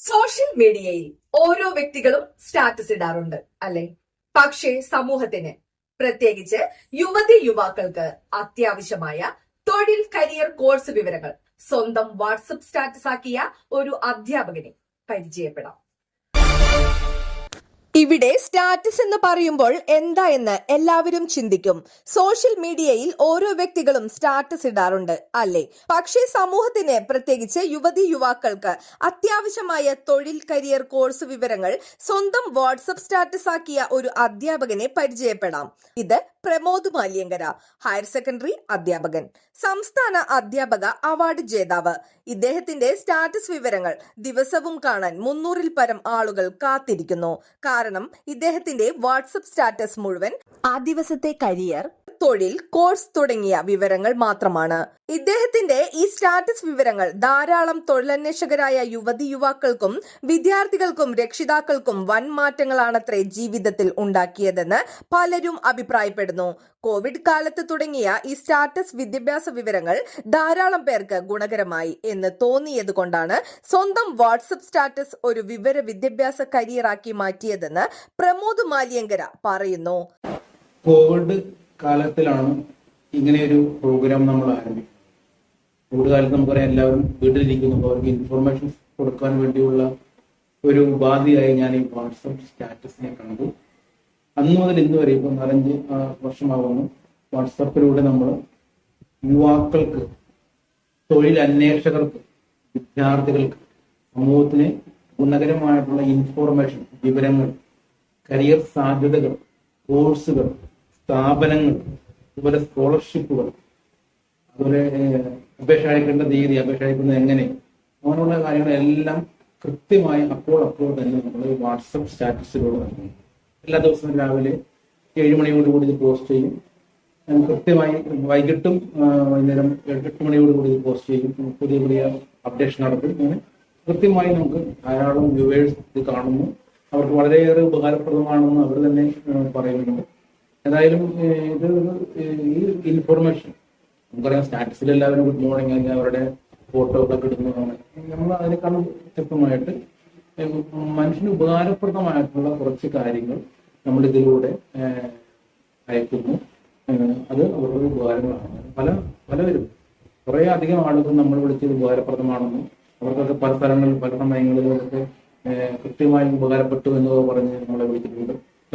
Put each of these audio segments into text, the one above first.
Social മീഡിയയിൽ ഓരോ വ്യക്തികളും സ്റ്റാറ്റസ് ഇടാറുണ്ട് അല്ലെ? പക്ഷേ സമൂഹത്തിന് പ്രത്യേകിച്ച് യുവതി യുവാക്കൾക്ക് അത്യാവശ്യമായ തൊഴിൽ കരിയർ കോഴ്സ് വിവരങ്ങൾ സ്വന്തം വാട്സപ്പ് സ്റ്റാറ്റസ് ആക്കിയ ഒരു അധ്യാപകനെ പരിചയപ്പെടാം. ഇവിടെ സ്റ്റാറ്റസ് എന്ന് പറയുമ്പോൾ എന്താ എന്ന് എല്ലാവരും ചിന്തിക്കും. സോഷ്യൽ മീഡിയയിൽ ഓരോ വ്യക്തികളും സ്റ്റാറ്റസ് ഇടാറുണ്ട് അല്ലേ? പക്ഷേ സമൂഹത്തിന് പ്രത്യേകിച്ച് യുവതി യുവാക്കൾക്ക് അത്യാവശ്യമായ തൊഴിൽ കരിയർ കോഴ്സ് വിവരങ്ങൾ സ്വന്തം വാട്സപ്പ് സ്റ്റാറ്റസ് ആക്കിയ ഒരു അധ്യാപകനെ പരിചയപ്പെടാം. ഇത് പ്രമോദ് മാലിയങ്കര ഹയർ സെക്കൻഡറി അധ്യാപകൻ. സംസ്ഥാന അധ്യാപക അവാർഡ് ജേതാവ്. ഇദ്ദേഹത്തിന്റെ സ്റ്റാറ്റസ് വിവരങ്ങൾ ദിവസവും കാണാൻ മുന്നൂറിൽ പരം ആളുകൾ കാത്തിരിക്കുന്നു. കാരണം ഇദ്ദേഹത്തിന്റെ വാട്സപ്പ് സ്റ്റാറ്റസ് മുഴുവൻ ആ ദിവസത്തെ കരിയർ തൊഴിൽ കോഴ്സ് തുടങ്ങിയ വിവരങ്ങൾ മാത്രമാണ്. ഇദ്ദേഹത്തിന്റെ ഈ സ്റ്റാറ്റസ് വിവരങ്ങൾ ധാരാളം തൊഴിലന്വേഷകരായ യുവതി യുവാക്കൾക്കും വിദ്യാർത്ഥികൾക്കും രക്ഷിതാക്കൾക്കും വൻ മാറ്റങ്ങളാണത്രേ ജീവിതത്തിൽ ഉണ്ടാക്കിയതെന്ന് പലരും അഭിപ്രായപ്പെടുന്നു. കോവിഡ് കാലത്ത് തുടങ്ങിയ ഈ സ്റ്റാറ്റസ് വിദ്യാഭ്യാസ വിവരങ്ങൾ ധാരാളം പേർക്ക് ഗുണകരമായി എന്ന് തോന്നിയത് കൊണ്ടാണ് സ്വന്തം വാട്സപ്പ് സ്റ്റാറ്റസ് ഒരു വിവര വിദ്യാഭ്യാസ കരിയറാക്കി മാറ്റിയതെന്ന് പ്രമോദ് മാലിയങ്കര പറയുന്നു. കോവിഡ് കാലത്തിലാണ് ഇങ്ങനെയൊരു പ്രോഗ്രാം നമ്മൾ ആരംഭിക്കുന്നത്. കൂടുതൽ കാലത്ത് നമുക്കറിയാം എല്ലാവരും വീട്ടിലിരിക്കുന്നു. അവർക്ക് ഇൻഫർമേഷൻ കൊടുക്കാൻ വേണ്ടിയുള്ള ഒരു ഉപാധിയായി ഞാൻ ഈ വാട്സപ്പ് സ്റ്റാറ്റസിനെ കണ്ടു. അന്ന് മുതൽ ഇന്ന് വരെ ഇപ്പം നാലഞ്ച് വർഷമാകുന്നു വാട്സപ്പിലൂടെ നമ്മൾ യുവാക്കൾക്ക് തൊഴിൽ അന്വേഷകർക്ക് വിദ്യാർത്ഥികൾക്ക് സമൂഹത്തിന് ഗുണകരമായിട്ടുള്ള ഇൻഫോർമേഷൻ വിവരങ്ങൾ കരിയർ സാധ്യതകൾ കോഴ്സുകൾ സ്ഥാപനങ്ങൾ അതുപോലെ സ്കോളർഷിപ്പുകൾ അതുപോലെ അപേക്ഷ അയക്കേണ്ട തീയതി അപേക്ഷ അയക്കുന്നത് എങ്ങനെ അങ്ങനെയുള്ള കാര്യങ്ങളെല്ലാം കൃത്യമായി അപ്പോൾ അപ്പോൾ തന്നെ നമ്മൾ വാട്സപ്പ് സ്റ്റാറ്റസിലൂടെ നൽകുന്നു എല്ലാ ദിവസവും രാവിലെ ഏഴ് മണിയോടുകൂടി ഇത് പോസ്റ്റ് ചെയ്യും. കൃത്യമായി വൈകിട്ടും വൈകുന്നേരം എട്ട് മണിയോടുകൂടി ഇത് പോസ്റ്റ് ചെയ്യും. പുതിയ പുതിയ അപ്ഡേഷൻ നടത്തും അങ്ങനെ കൃത്യമായി നമുക്ക് ധാരാളം വ്യൂവേഴ്സ് ഇത് കാണുന്നു. അവർക്ക് വളരെയേറെ ഉപകാരപ്രദമാണെന്ന് അവർ തന്നെ പറയുന്നുണ്ട്. ഏ, ഇത് ഈ ഇൻഫർമേഷൻ നമുക്കറിയാം സ്റ്റാറ്റസിൽ എല്ലാവരും ഗുഡ് മോർണിംഗ് അല്ലെങ്കിൽ അവരുടെ ഫോട്ടോ ഒക്കെ ഇടുന്നതാണ് നമ്മൾ അതിനേക്കാളും വ്യത്യസ്തമായിട്ട് മനുഷ്യന് ഉപകാരപ്രദമായിട്ടുള്ള കുറച്ച് കാര്യങ്ങൾ നമ്മൾ ഇതിലൂടെ അയക്കുന്നു. അത് അവരുടെ ഉപകാരങ്ങളാണ്. പല പലവരും കുറെ അധികം ആളുകൾ നമ്മൾ വിളിച്ചത് ഉപകാരപ്രദമാണെന്നും അവർക്കൊക്കെ പല സ്ഥലങ്ങളിൽ പല സമയങ്ങളിലൊക്കെ ഒക്കെ കൃത്യമായി ഉപകാരപ്പെട്ടു എന്നൊക്കെ പറഞ്ഞ് നമ്മളെ വിളിച്ചിട്ടുണ്ട്.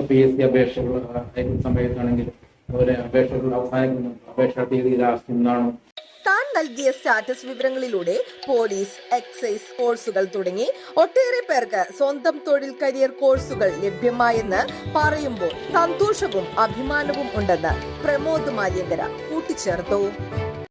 പി എസ് സി അപേക്ഷകൾ അയക്കുന്ന സമയത്താണെങ്കിൽ അതുപോലെ അപേക്ഷകൾ അവസാനിക്കുന്നു അപേക്ഷാ തീയതി ലാസ്റ്റ് താൻ നൽകിയ സ്റ്റാറ്റസ് വിവരങ്ങളിലൂടെ പോലീസ് എക്സൈസ് കോഴ്സുകൾ തുടങ്ങി. ഒട്ടേറെ പേർക്ക് സ്വന്തം തൊഴിൽ കരിയർ കോഴ്സുകൾ ലഭ്യമായെന്ന് പറയുമ്പോൾ സന്തോഷവും അഭിമാനവും ഉണ്ടെന്ന് പ്രമോദ് മാലിയങ്കര കൂട്ടിച്ചേർത്തു.